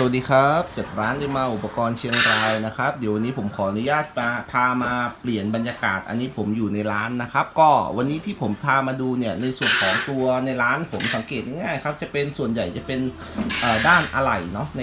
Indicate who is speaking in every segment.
Speaker 1: สวัสดีครับจากร้านได้มาอุปกรณ์เชียงรายนะครับ เดี๋ยววันนี้ผมขออนุญาตมาพามาเปลี่ยนบรรยากาศ อันนี้ผมอยู่ในร้านนะครับ ก็วันนี้ที่ผมพามาดูเนี่ยในส่วนของตัวในร้านผมสังเกตง่ายๆครับจะเป็นส่วนใหญ่จะเป็นด้านอะไหล่เนาะใน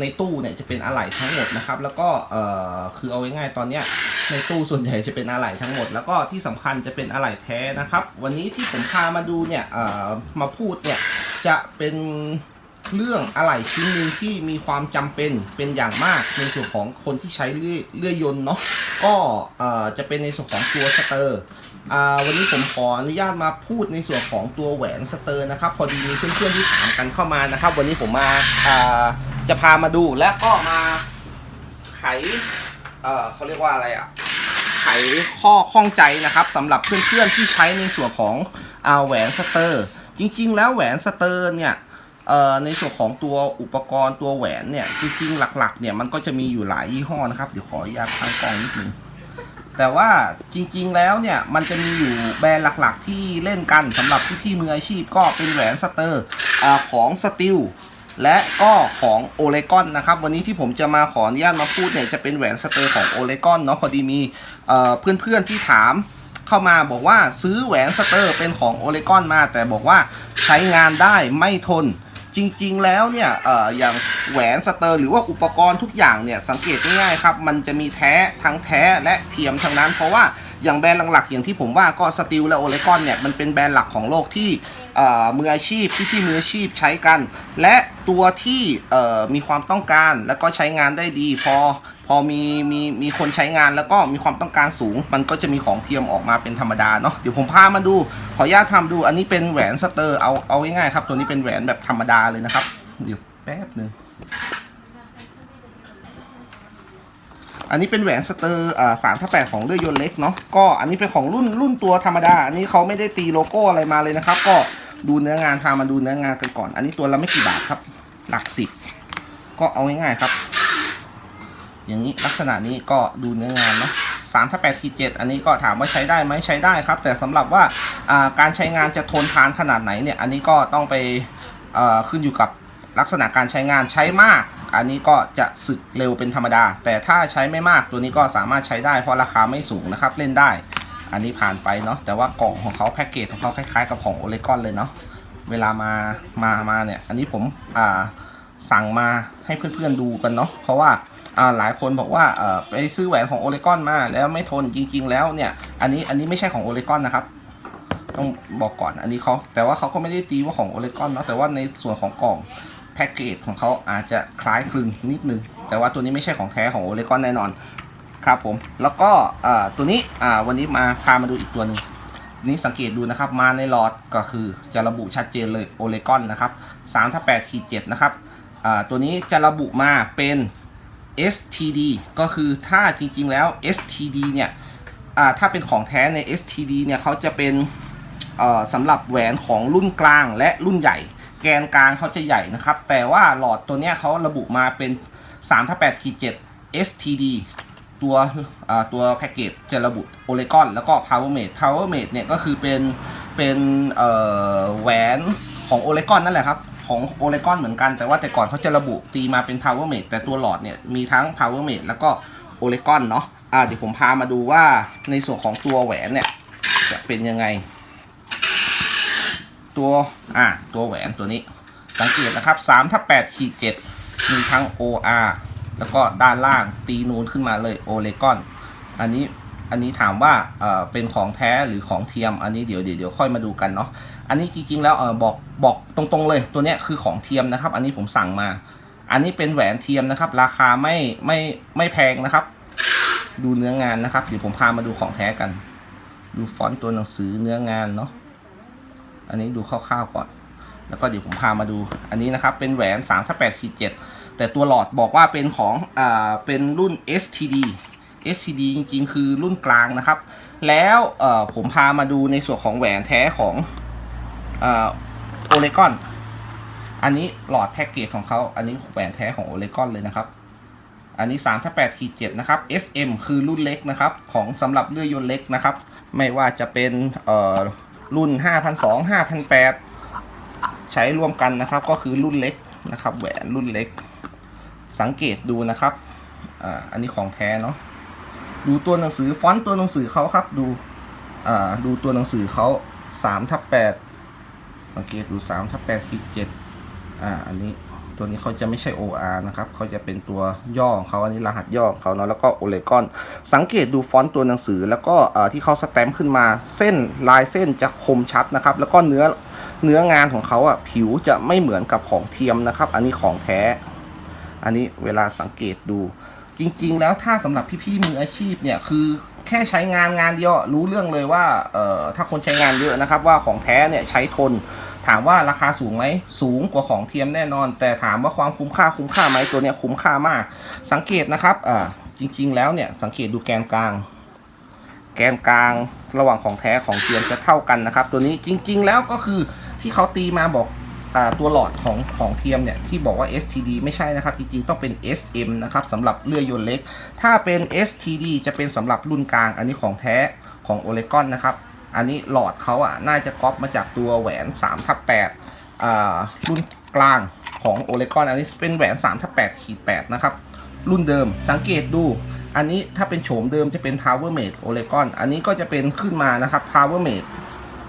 Speaker 1: ในตู้เนี่ยจะเป็นอะไหล่ทั้งหมดนะครับ แล้วก็เอ่อคือเอาง่ายๆตอนเนี้ยในตู้ส่วนใหญ่จะเป็นอะไหล่ทั้งหมด แล้วก็ที่สำคัญจะเป็นอะไหล่แท้นะครับ วันนี้ที่ผมพามาดูเนี่ยเอ่อมาพูดเนี่ยจะเป็น เรื่องอะไหล่ชิ้นหนึ่งที่มีความจำเป็นเป็นอย่างมากในส่วนของคนที่ใช้เลื่อยยนต์เนาะก็จะเป็นในส่วนของตัวสเตอร์วันนี้ผมขออนุญาตมาพูดในส่วนของตัวแหวนสเตอร์นะครับพอดีมีเพื่อนๆที่ถามกันเข้ามานะครับ วันนี้ผมมาจะพามาดูและก็มาไขเอ่อเขาเรียกว่าอะไรอะไขข้อข้องใจนะครับสำหรับเพื่อนๆที่ใช้ในส่วนของอแหวนสเตอร์ จริงๆ แล้วแหวนสเตอร์เนี่ย ในส่วนของตัวอุปกรณ์ตัวแหวนเนี่ยจริงๆหลัก ๆ เนี่ยมันก็จะมีอยู่หลายยี่ห้อนะครับ เดี๋ยวขออนุญาตตั้งกล้องนิดนึงแต่ว่าจริงๆแล้วเนี่ยมันจะมีอยู่แบรนด์หลักๆ ที่เล่นกันสำหรับพี่ๆมืออาชีพก็เป็นแหวนสเตอร์อของสติลและก็ของโอเลกอนนะครับ วันนี้ที่ผมจะมาขออนุญาตมาพูดเนี่ยจะเป็นแหวนสเตอร์ของโอเลกอนเนาะพอดีมีเอ่อเพื่อนๆที่ถามเข้ามาบอกว่าซื้อแหวนสเตอร์เป็นของโอเลกอนมา แต่บอกว่าใช้งานได้ไม่ทน จริงๆแล้วเนี่ยออย่างแหวนสเตอร์ หรือว่าอุปกรณ์ทุกอย่างเนี่ยสังเกตง่ายๆครับ มันจะมีแท้ทั้งแท้และเทียมทั้งนั้น เพราะว่าอย่างแบรนด์หลักๆ อย่างที่ผมว่าก็สติลและโอเลกอนเนี่ยมันเป็นแบรนด์หลักของโลกที่มืออาชีพที่ที่มืออาชีพใช้กัน และตัวที่มีความต้องการแล้วก็ใช้งานได้ดีพอ พอมีมีมีคนใช้งานแล้วก็มีความต้องการสูง มันก็จะมีของเทียมออกมาเป็นธรรมดาเนาะเดี๋ยวผมพามาดูขออนุญาตทำดูอันนี้เป็นแหวนสเตอร์เอาเอาง่ายๆครับ ตัวนี้เป็นแหวนแบบธรรมดาเลยนะครับ เดี๋ยวแป๊บหนึ่งอันนี้เป็นแหวนสเตอร์อสามทับแปดของเรือยนเล็กเนาะก็อันนี้เป็นของรุ่นรุ่นตัวธรรมดา อันนี้เขาไม่ได้ตีโลโก้อะไรมาเลยนะครับ ก็ดูเนื้องานพามาดูเนื้องานกันก่อน อันนี้ตัวละไม่กี่บาทครับ หลักสิบก็เอาง่ายๆครับ อย่างนี้ลักษณะนี้ก็ดูเนื้องานเนาะสามทับแปดทีเจ็ดอันนี้ก็ถามว่าใช้ได้ไหมใช้ได้ครับ แต่สำหรับว่าการใช้งานจะทนทานขนาดไหนเนี่ย อันนี้ก็ต้องไปขึ้นอยู่กับลักษณะการใช้งานใช้มาก อันนี้ก็จะสึกเร็วเป็นธรรมดา แต่ถ้าใช้ไม่มากตัวนี้ก็สามารถใช้ได้เพราะราคาไม่สูงนะครับเล่นได้ อันนี้ผ่านไปเนาะแต่ว่ากล่องของเขาแพ็กเกจของเขาคล้ายๆกับของโอเลกอนเลยเนาะเวลามามามาเนี่ยอันนี้ผมสั่งมาให้เพื่อนๆดูกันเนาะเพราะว่า หลายคนบอกว่าไปซื้อแหวนของโอเลกอนมาแล้วไม่ทนจริง ๆ แล้วเนี่ยอันนี้อันนี้ไม่ใช่ของโอเลกอนนะครับต้องบอกก่อนอันนี้เขาแต่ว่าเขาก็ไม่ได้ตีว่าของโอเลกอนเนาะแต่ว่าในส่วนของกล่องแพ็กเกจของเขาอาจจะคล้ายคลึงนิดนึง แต่ว่าตัวนี้ไม่ใช่ของแท้ของโอเลกอนแน่นอนครับผม แล้วก็อ่าตัวนี้อ่าวันนี้มาพามาดูอีกตัวหนึ่งนี่สังเกตดูนะครับมาในหลอดก็คือจะระบุชัดเจนเลยโอเลกอนนะครับ3ถ้า8ขีด7นะครับอ่าตัวนี้จะระบุมาเป็น STD ก็คือถ้าจริงๆแล้ว STD เนี่ยถ้าเป็นของแท้ใน STD เนี่ยเขาจะเป็นสำหรับแหวนของรุ่นกลางและรุ่นใหญ่ แกนกลางเขาจะใหญ่นะครับ แต่ว่าหลอดตัวเนี้ยเขาระบุมาเป็น3ถ้า8ขีด7 STD ตัวตัวแพ็กเกจจะระบุ Oregon แล้วก็ Powermate Powermate เนี่ยก็คือเป็นเป็นแหวนของ Oregon นั่นแหละครับ ของ Oregon เหมือนกัน แต่ว่าแต่ก่อนเขาจะระบุตีมาเป็น Powermate แต่ตัวหลอดเนี่ยมีทั้ง Powermate แล้วก็ Oregon เนาะอ่าเดี๋ยวผมพามาดูว่าในส่วนของตัวแหวนเนี่ยจะเป็นยังไง ตัวอ่าตัวแหวนตัวนี้สังเกตนะครับ3ถ้า8ขีด7มีทั้ง OR แล้วก็ด้านล่างตีนูนขึ้นมาเลยโอเลกอนอันนี้อันนี้ถามว่าเอ่อเป็นของแท้หรือของเทียมอันนี้เดี๋ยวเดี๋ยวเดี๋ยวค่อยมาดูกันเนาะ อันนี้จริงๆแล้วเออบอกบอกตรงๆเลยตัวเนี้ยคือของเทียมนะครับ อันนี้ผมสั่งมา อันนี้เป็นแหวนเทียมนะครับ ราคาไม่ไม่ไม่แพงนะครับ ดูเนื้องานนะครับเดี๋ยวผมพามาดูของแท้กัน ดูฟอนต์ตัวหนังสือเนื้องานเนาะอันนี้ดูคร่าวๆก่อน แล้วก็เดี๋ยวผมพามาดู อันนี้นะครับเป็นแหวน3ถ้า8ขีดแต่ตัวหลอดบอกว่าเป็นของอ่าเป็นรุ่น STD STD จริงๆ คือรุ่นกลางนะครับ แล้วผมพามาดูในส่วนของแหวนแท้ของ โอเลกอน อันนี้หลอดแพ็กเกจของเขา อันนี้แหวนแท้ของโอเลกอนเลยนะครับ อันนี้3ถ้า8ขีด7นะครับ SM คือรุ่นเล็กนะครับ ของสำหรับเรือยยนเล็กนะครับ ไม่ว่าจะเป็นเอ่อรุ่น 5,200 5,800 ใช้รวมกันนะครับ ก็คือรุ่นเล็กนะครับ แหวนรุ่นเล็ก สังเกตดูนะครับออันนี้ของแท้เนาะ ดูตัวหนังสือฟอนต์ตัวหนังสือเขาครับ ดู ดูตัวหนังสือเขา3ทับ8 สังเกตดู3ทับ8ขีด7อ่า อันนี้ตัวนี้เขาจะไม่ใช่ OR นะครับเขาจะเป็นตัวย่อของเขาอันนี้รหัสย่อของเขาเนาะแล้วก็โอเลกอนสังเกตดูฟอนต์ตัวหนังสือ แล้วก็อ่ที่เขาสแตมป์ขึ้นมาเส้นลายเส้นจะคมชัดนะครับ แล้วก็เนื้อเนื้องานของเขาอะผิวจะไม่เหมือนกับของเทียมนะครับ อันนี้ของแท้ อันนี้เวลาสังเกตดู จริง ๆ แล้วถ้าสำหรับพี่ๆมืออาชีพเนี่ยคือ ค่ใช้งานงานเดียวรู้เรื่องเลยว่าเอ่อถ้าคนใช้งานเยอะนะครับ ว่าของแท้เนี่ยใช้ทน ถามว่าราคาสูงไหมสูงกว่าของเทียมแน่นอน แต่ถามว่าความคุ้มค่าคุ้มค่าไหมตัวเนี้ยคุ้มค่ามาก สังเกตนะครับอ่าจริง ๆ แล้วเนี่ยสังเกตดูแกนกลาง แกนกลางระหว่างของแท้ของเทียมจะเท่ากันนะครับ ตัวนี้จริง ๆ แล้วก็คือที่เขาตีมาบอก ตัวหลอดของของเทียมเนี่ยที่บอกว่า STD ไม่ใช่นะครับ จริงๆ ต้องเป็น SM นะครับสำหรับเลื่อยยนต์เล็ก ถ้าเป็น STD จะเป็นสำหรับรุ่นกลาง อันนี้ของแท้ของโอเลกอนนะครับ อันนี้หลอดเขาอะน่าจะก๊อปมาจากตัวแหวน3ทับ8อ่ารุ่นกลางของโอเลกอนอันนี้เป็นแหวน3ทับ8ขีด8นะครับ รุ่นเดิมสังเกตดูอันนี้ถ้าเป็นโฉมเดิมจะเป็น Power Mate Oregon อันนี้ก็จะเป็นขึ้นมานะครับ Power Mate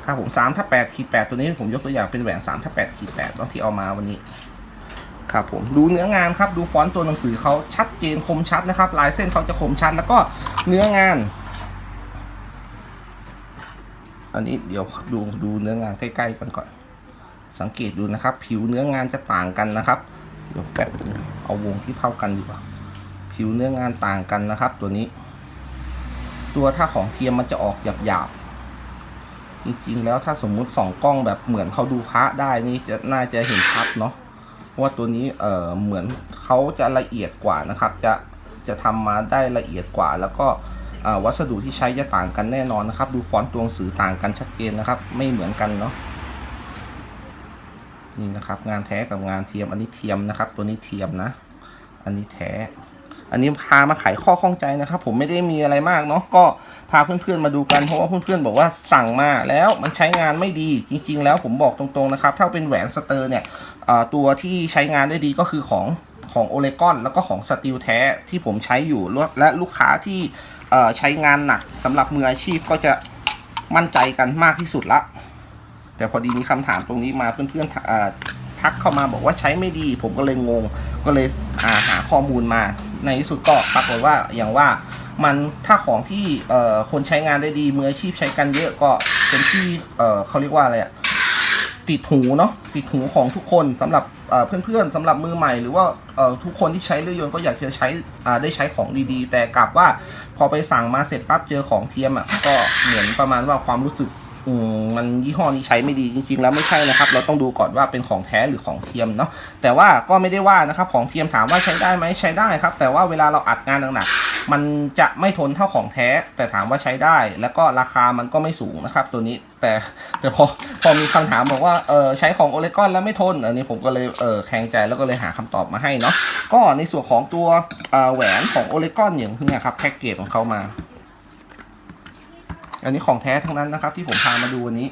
Speaker 1: ครับผม3ถ้า8ขีด8ตัวนี้ผมยกตัวอย่างเป็นแหวน3ถ้า8ขีด8ตัวที่เอามาวันนี้ ครับผมดูเนื้องานครับดูฟอนต์ตัวหนังสือเขาชัดเจนคมชัดนะครับ ลายเส้นเขาจะคมชัดแล้วก็เนื้องาน อันนี้เดี๋ยวดูดูเนื้องานใกล้ๆกันก่อน สังเกตดูนะครับ ผิวเนื้องานจะต่างกันนะครับเดี๋ยวแป๊บนึงเอาวงที่เท่ากันดีกว่า ผิวเนื้องานต่างกันนะครับ ตัวนี้ ตัวถ้าของเทียมมันจะออกหยาบๆ จริงๆแล้วถ้าสมมุติสองกล้องแบบเหมือนเขาดูพระได้นี่จะน่าจะเห็นชัดเนาะว่าตัวนี้เออเหมือนเขาจะละเอียดกว่านะครับ จะจะทำมาได้ละเอียดกว่า แล้วก็วัสดุที่ใช้จะต่างกันแน่นอนนะครับ ดูฟอนต์ตัวหนังสือต่างกันชัดเจนนะครับ ไม่เหมือนกันเนาะนี่นะครับ งานแท้กับงานเทียมอันนี้เทียมนะครับ ตัวนี้เทียมนะ อันนี้แท้ อันนี้พามาไขข้อข้องใจนะครับ ผมไม่ได้มีอะไรมากเนาะก็ พาเพื่อนๆมาดูกันเพราะว่าเพื่อนๆบอกว่าสั่งมาแล้วมันใช้งานไม่ดีจริง ๆ แล้วผมบอกตรงๆนะครับถ้าเป็นแหวนสเตอร์เนี่ยตัวที่ใช้งานได้ดีก็คือของของโอเลกอนแล้วก็ของสตีลแท้ที่ผมใช้อยู่และลูกค้าที่ใช้งานหนักสำหรับมืออาชีพก็จะมั่นใจกันมากที่สุดละ แต่พอดีมีคำถามตรงนี้มาเพื่อนๆทักเข้ามาบอกว่าใช้ไม่ดี ผมก็เลยงง ก็เลยาหาข้อมูลมาในที่สุดก็ปรากฏว่าอย่างว่า มันถ้าของที่เอ่อคนใช้งานได้ดีมืออาชีพใช้กันเยอะก็เป็นที่เอ่อเขาเรียกว่าอะไรอะติดหูเนาะติดหูของทุกคนสำหรับเพื่อนๆสำหรับมือใหม่ หรือว่าทุกคนที่ใช้เรือยนต์ก็อยากจะใช้ได้ใช้ของดีๆ แต่กลับว่าพอไปสั่งมาเสร็จปั๊บเจอของเทียมอะก็เหมือนประมาณว่าความรู้สึก อืมมันยี่ห้อนี้ใช้ไม่ดีจริง ๆ แล้วไม่ใช่นะครับ เราต้องดูก่อนว่าเป็นของแท้หรือของเทียมเนาะแต่ว่าก็ไม่ได้ว่านะครับของเทียมถามว่าใช้ได้ไหมใช้ได้ครับ แต่ว่าเวลาเราอัดงานหนักๆมันจะไม่ทนเท่าของแท้ แต่ถามว่าใช้ได้ แล้วก็ราคามันก็ไม่สูงนะครับ ตัวนี้แต่แต่พอพอมีคำถามบอกว่าเออใช้ของโอเลกอนแล้วไม่ทนอันนี้ผมก็เลยเออแข็งใจแล้วก็เลยหาคำตอบมาให้เนาะก็ในส่วนของตัวแหวนของโอเลกอนอย่างเนี้ยครับแพ็กเกจของเขามา อันนี้ของแท้ทั้งนั้นนะครับที่ผมพามาดูวันนี้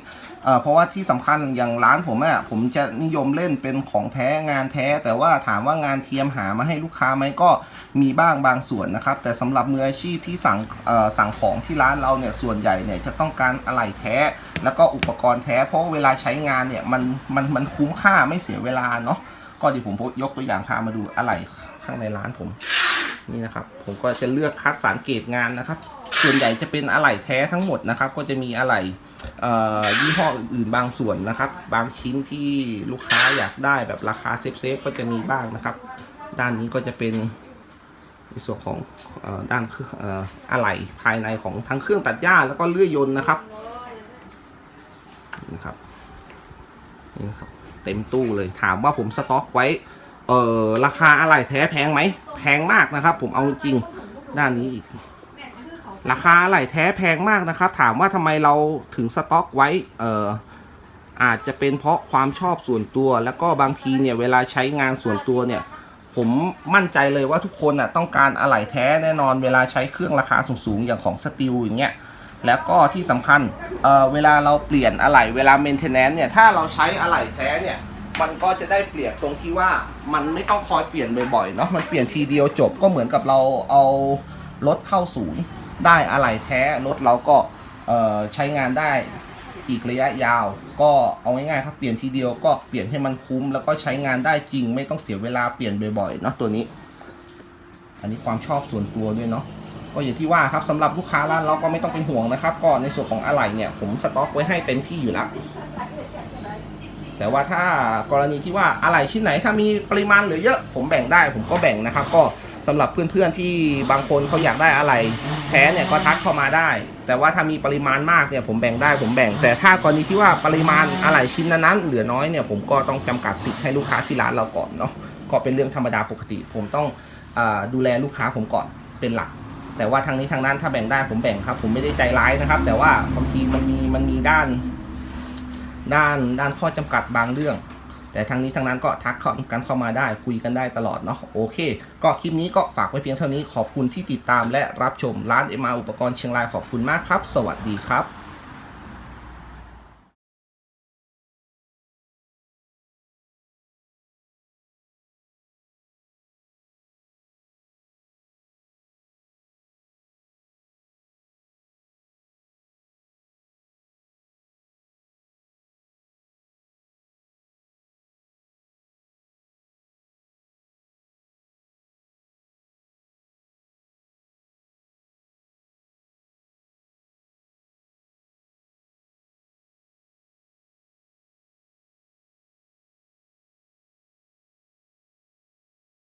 Speaker 1: เพราะว่าที่สำคัญอย่างร้านผมอะผมจะนิยมเล่นเป็นของแท้งานแท้ แต่ว่าถามว่างานเทียมหามาให้ลูกค้าไหมก็มีบ้างบางส่วนนะครับ แต่สำหรับมืออาชีพที่สั่งสั่งของที่ร้านเราเนี่ยส่วนใหญ่เนี่ยจะต้องการอะไหล่แท้ แล้วก็อุปกรณ์แท้ เพราะเวลาใช้งานเนี่ยมันมันมันคุ้มค่าไม่เสียเวลาเนาะก็เดี๋ยวผมยกตัวอย่างพามาดูอะไหล่ข้างในร้านผมนี่นะครับ ผมก็จะเลือกคัดสารเกตงานนะครับ ส่วนใหญ่จะเป็นอะไหล่แท้ทั้งหมดนะครับ ก็จะมีอะไหล่ยี่ห้ออื่นๆบางส่วนนะครับ บางชิ้นที่ลูกค้าอยากได้แบบราคาเซฟๆก็จะมีบ้างนะครับ ด้านนี้ก็จะเป็นในส่วนของอด้านเครื่องออะไหล่ภายในของทั้งเครื่องตัดหญ้าแล้วก็เลื่อยยนต์นะครับนี่ครับนี่ครับเต็มตู้เลยถามว่าผมสต็อกไว้เออราคาอะไหล่แท้แพงไหมแพงมากนะครับ ผมเอาจริงด้านนี้อีก ราคาไหล่แท้แพงมากนะครับ ถามว่าทำไมเราถึงสต็อกไว้เอออาจจะเป็นเพราะความชอบส่วนตัว แล้วก็บางทีเนี่ยเวลาใช้งานส่วนตัวเนี่ยผมมั่นใจเลยว่าทุกคนอะต้องการอะไหล่แท้แน่นอนเวลาใช้เครื่องราคาสูงๆ อย่างของสตีลอย่างเงี้ยแล้วก็ที่สำคัญเอ่อเวลาเราเปลี่ยนอะไหล่เวลาเมนเทนแนนเนี่ยถ้าเราใช้อะไหล่แท้เนี่ยมันก็จะได้เปรียบตรงที่ว่ามันไม่ต้องคอยเปลี่ยนบ่อยๆเนาะมันเปลี่ยนทีเดียวจบก็เหมือนกับเราเอารถเข้าศูนย์ ได้อะไรแท้รถเราก็ใช้งานได้อีกระยะยาว ก็เอาง่ายๆครับเปลี่ยนทีเดียวก็เปลี่ยนให้มันคุ้ม แล้วก็ใช้งานได้จริง ไม่ต้องเสียเวลาเปลี่ยนบ่อยๆเนาะตัวนี้ อันนี้ความชอบส่วนตัวด้วยเนาะก็อย่างที่ว่าครับสำหรับลูกค้าร้านเราก็ไม่ต้องเป็นห่วงนะครับก็ในส่วนของอะไหล่เนี่ยผมสต็อกไว้ให้เต็มที่อยู่แล้วแต่ว่าถ้ากรณีที่ว่าอะไหล่ชิ้นไหนถ้ามีปริมาณเหลือเยอะ ผมแบ่งได้ผมก็แบ่งนะครับ ก็สำหรับเพื่อนๆที่บางคนเขาอยากได้อะไหล่ แท้เนี่ยก็ทักเข้ามาได้ แต่ว่าถ้ามีปริมาณมากเนี่ยผมแบ่งได้ผมแบ่ง แต่ถ้ากรณีที่ว่าปริมาณอะไหล่ชิ้นนั้นๆเหลือน้อยเนี่ยผมก็ต้องจำกัดสิทธิ์ให้ลูกค้าที่ร้านเราก่อนเนาะก็เป็นเรื่องธรรมดาปกติ ผมต้องอดูแลลูกค้าผมก่อนเป็นหลัก แต่ว่าทางนี้ทางนั้นถ้าแบ่งได้ผมแบ่งครับ ผมไม่ได้ใจร้ายนะครับ แต่ว่าบางทีมันมีมันมีด้าน ด้านด้านข้อจำกัดบางเรื่อง แต่ทางนี้ทางนั้นก็ทักข้ากันเข้ามาได้คุยกันได้ตลอดเนาะโอเค ก็คลิปนี้ก็ฝากไว้เพียงเท่านี้ขอบคุณที่ติดตามและรับชมร้านเอ็มอาอุปกรณ์เชียงรายขอบคุณมากครับ สวัสดีครับ